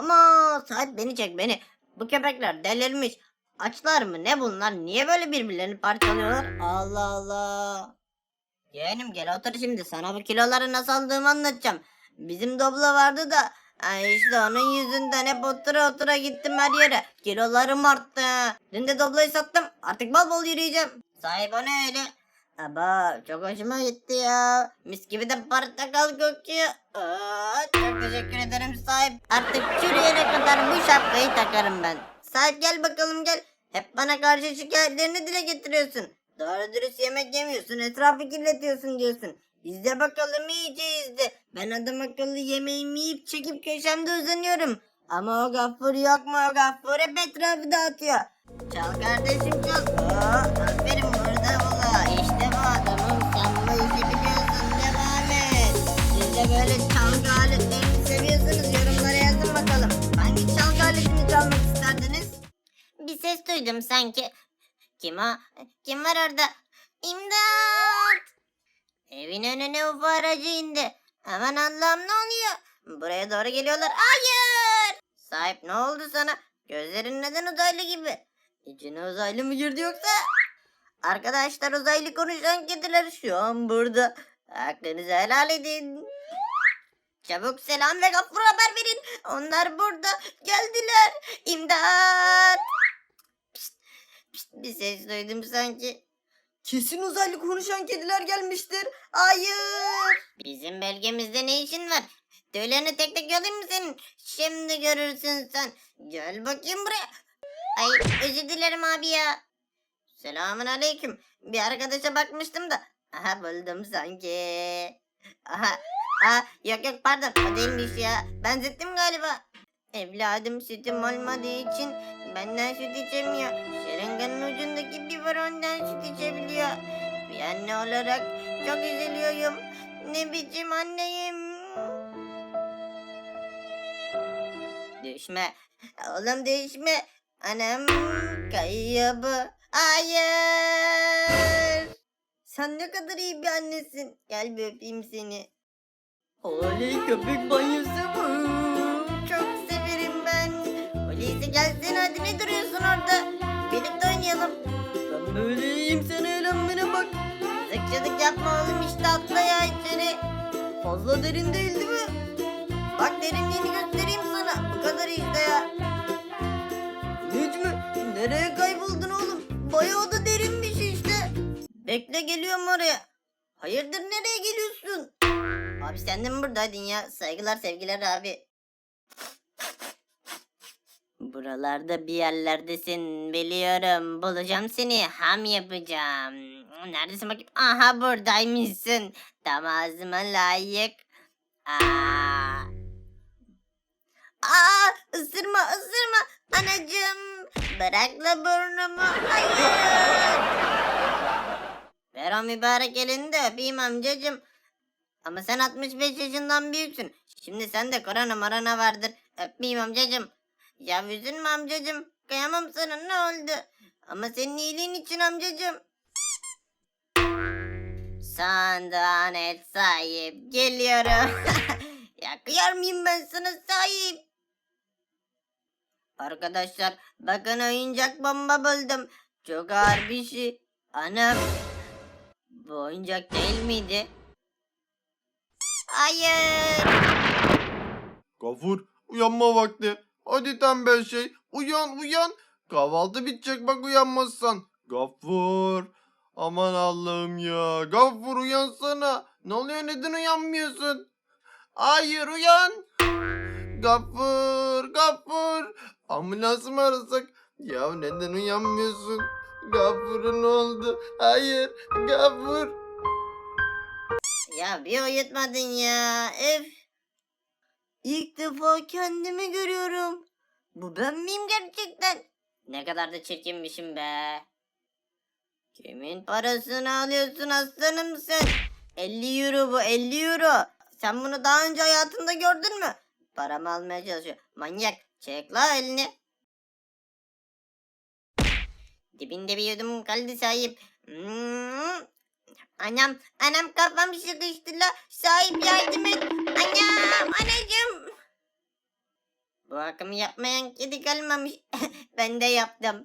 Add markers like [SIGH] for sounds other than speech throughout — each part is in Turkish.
Ama sahip beni çek beni. Bu köpekler delirmiş. Açlar mı ne bunlar? Niye böyle birbirlerini parçalıyorlar? Allah Allah. Yeğenim gel otur şimdi sana bu kiloları nasıl aldığımı anlatacağım. Bizim Doblo vardı da ay işte onun yüzünden hep otura otura gittim her yere. Kilolarım arttı. Dün de Doblo'yu sattım. Artık bol bol yürüyeceğim. Sahip o öyle? Aba çok hoşuma gitti ya. Mis gibi de portakal kokuyor. Aa, çok teşekkür ederim sahip. Artık çürüyene kadar bu şapkayı takarım ben. Sahip gel bakalım gel. Hep bana karşı şikayetlerini dile getiriyorsun. Doğru dürüst yemek yemiyorsun, etrafı kirletiyorsun diyorsun. İzle bakalım iyice izle. Ben adam akıllı yemeğimi yiyip çekip köşemde uzanıyorum. Ama o gaffur yok mu o gaffur hep etrafı dağıtıyor. Çal kardeşim çal. Oo, aferin de böyle çalgı aletlerini seviyorsunuz. Yorumlara yazın bakalım. Hangi çalgı aletini çalmak isterdiniz? Bir ses duydum sanki. Kim o? Kim var orada? İmdat! Evin önüne ufa aracı indi. Aman Allah'ım ne oluyor? Buraya doğru geliyorlar. Hayır! Sahip ne oldu sana? Gözlerin neden uzaylı gibi? İçine uzaylı mı girdi yoksa? Arkadaşlar uzaylı konuşan kediler şu an burada. Hakkınızı helal edin. Çabuk selam ve gafur haber verin. Onlar burada. Geldiler. İmdat. Pişt, pişt, bir ses duydum sanki. Kesin uzaylı konuşan kediler gelmiştir. Hayır. Bizim belgemizde ne işin var? Tüylerini tek tek yalayım mı senin? Şimdi görürsün sen. Gel bakayım buraya. Ay özür dilerim abi ya. Selamun aleyküm. Bir arkadaşa bakmıştım da. Aha buldum sanki. Aha. Aa, yok yok pardon o değilmiş ya. Benzettim galiba. Evladım sütüm olmadığı için benden süt içemiyor. Şırınganın ucundaki biberondan süt içebiliyor. Bir anne olarak çok üzülüyorum. Ne biçim anneyim. Düşme. Oğlum düşme. Anam bu. Hayır. Sen ne kadar iyi bir annesin. Gel bir öpeyim seni. Oley köpek banyosu bu. Çok severim ben. Öyleyse gelsene hadi ne duruyorsun orada? Birlikte oynayalım. Ben böyle iyiyim sen eğlenmene bak. Zıkçılık yapma oğlum işte atla ya içeri. Fazla derin değil değil mi? Bak derinliğini göstereyim sana. Bu kadar işte ya. Necmi nereye kayboldun oğlum? Bayağı da derinmiş işte. Bekle geliyorum oraya. Hayırdır nereye geliyorsun? Abi sen de mi buradaydın ya? Saygılar sevgiler abi. Buralarda bir yerlerdesin biliyorum. Bulacağım seni ham yapacağım. Neredesin bakayım? Aha buradaymışsın. Tam ağzıma layık. Aa. Aa ısırma ısırma. Anacığım. Bırak la burnumu. Hayır. Ver o mübarek elini de öpeyim amcacığım. Ama sen 65 yaşından büyüksün. Şimdi sen de korona marana vardır. Öpmeyeyim amcacığım. Ya üzülme amcacığım. Kıyamam sana ne oldu? Ama senin iyiliğin için amcacığım. Sandan et sahip geliyorum. [LAUGHS] ya kıyar ben sana sahip? Arkadaşlar bakın oyuncak bomba buldum. Çok ağır bir şey. Anam. Bu oyuncak değil miydi? Hayır. Gafur uyanma vakti. Hadi tembel şey uyan uyan. Kahvaltı bitecek bak uyanmazsan. Gafur. Aman Allah'ım ya. Gafur uyansana. Ne oluyor neden uyanmıyorsun? Hayır uyan. Gafur Gafur. Ambulansı mı arasak? Ya neden uyanmıyorsun? Gafur'a ne oldu? Hayır Gafur. Ya bir uyutmadın ya. Öf. İlk defa kendimi görüyorum. Bu ben miyim gerçekten? Ne kadar da çirkinmişim be. Kimin parasını alıyorsun aslanım sen? 50 euro bu 50 euro. Sen bunu daha önce hayatında gördün mü? Paramı almaya çalışıyor. Manyak. Çek la elini. Dibinde bir yudum kaldı sahip. Hmm. Anam, anam kafam sıkıştı la. Sahip yardım et. Anam, anacığım. Bu akımı yapmayan kedi kalmamış. [LAUGHS] ben de yaptım.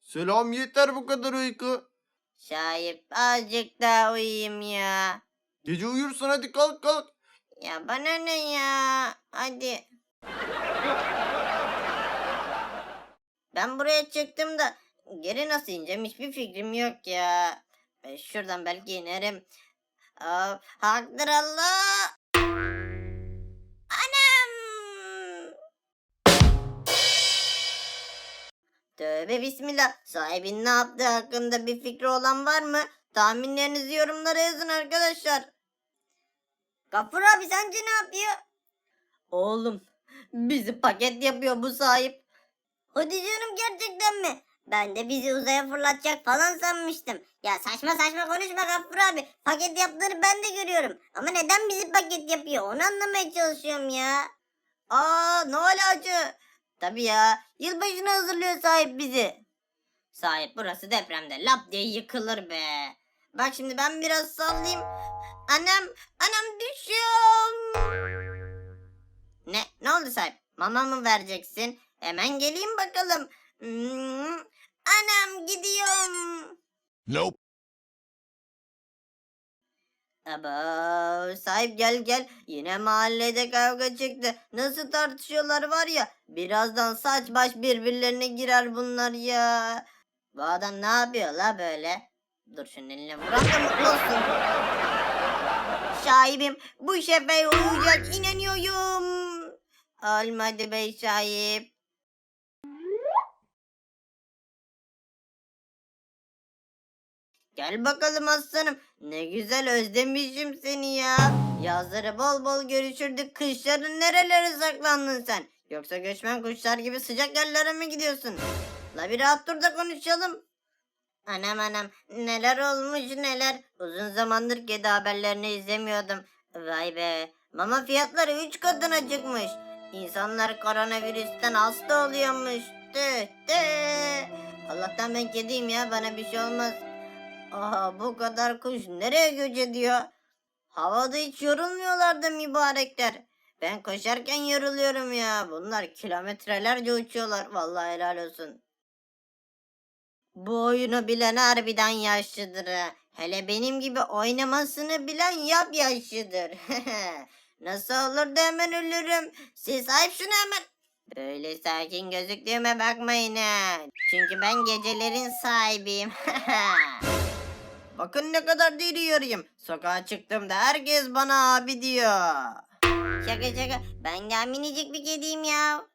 Selam yeter bu kadar uyku. Şahip azıcık daha uyuyayım ya. Gece uyursun hadi kalk kalk. Ya bana ne ya? Hadi. Ben buraya çıktım da geri nasıl ineceğim hiçbir fikrim yok ya. Ben şuradan belki inerim. Aa, haktır Allah. Anam. Tövbe bismillah. Sahibin ne yaptığı hakkında bir fikri olan var mı? Tahminlerinizi yorumlara yazın arkadaşlar. Gafur abi sence ne yapıyor? Oğlum bizi paket yapıyor bu sahip. Hadi canım gerçekten mi? Ben de bizi uzaya fırlatacak falan sanmıştım. Ya saçma saçma konuşma Gafur abi. Paket yaptığını ben de görüyorum. Ama neden bizi paket yapıyor onu anlamaya çalışıyorum ya. Aa ne alacı? Tabii ya yılbaşına hazırlıyor sahip bizi. Sahip burası depremde lap diye yıkılır be. Bak şimdi ben biraz sallayayım. Annem, annem düşüyorum. Ne, ne oldu sahip? Mama mı vereceksin? Hemen geleyim bakalım. Hmm, anam gidiyorum. Nope. Aba sahip gel gel. Yine mahallede kavga çıktı. Nasıl tartışıyorlar var ya. Birazdan saç baş birbirlerine girer bunlar ya. Bu adam ne yapıyor la böyle? Dur şunun eline vuran da mutlu olsun. Şahibim bu şefeye uyuyacak inanıyorum. Olmadı bey şahip. Gel bakalım aslanım. Ne güzel özlemişim seni ya. Yazları bol bol görüşürdük. Kışları nerelere saklandın sen? Yoksa göçmen kuşlar gibi sıcak yerlere mi gidiyorsun? La bir rahat dur da konuşalım. Anam anam neler olmuş neler. Uzun zamandır kedi haberlerini izlemiyordum. Vay be. Mama fiyatları 3 katına çıkmış. İnsanlar koronavirüsten hasta oluyormuş. Tüh tüh. Allah'tan ben kediyim ya bana bir şey olmaz. Aha bu kadar kuş nereye göç ediyor? Havada hiç yorulmuyorlardı mübarekler. Ben koşarken yoruluyorum ya. Bunlar kilometrelerce uçuyorlar. Vallahi helal olsun. Bu oyunu bilen harbiden yaşlıdır. Hele benim gibi oynamasını bilen yap yaşlıdır. [LAUGHS] Nasıl olur da hemen ölürüm. Siz sahip şunu hemen. Böyle sakin gözüktüğüme bakmayın ha. Çünkü ben gecelerin sahibiyim. [LAUGHS] Bakın ne kadar diri yarıyım. Sokağa çıktığımda herkes bana abi diyor. Şaka şaka. Ben daha minicik bir kediyim ya.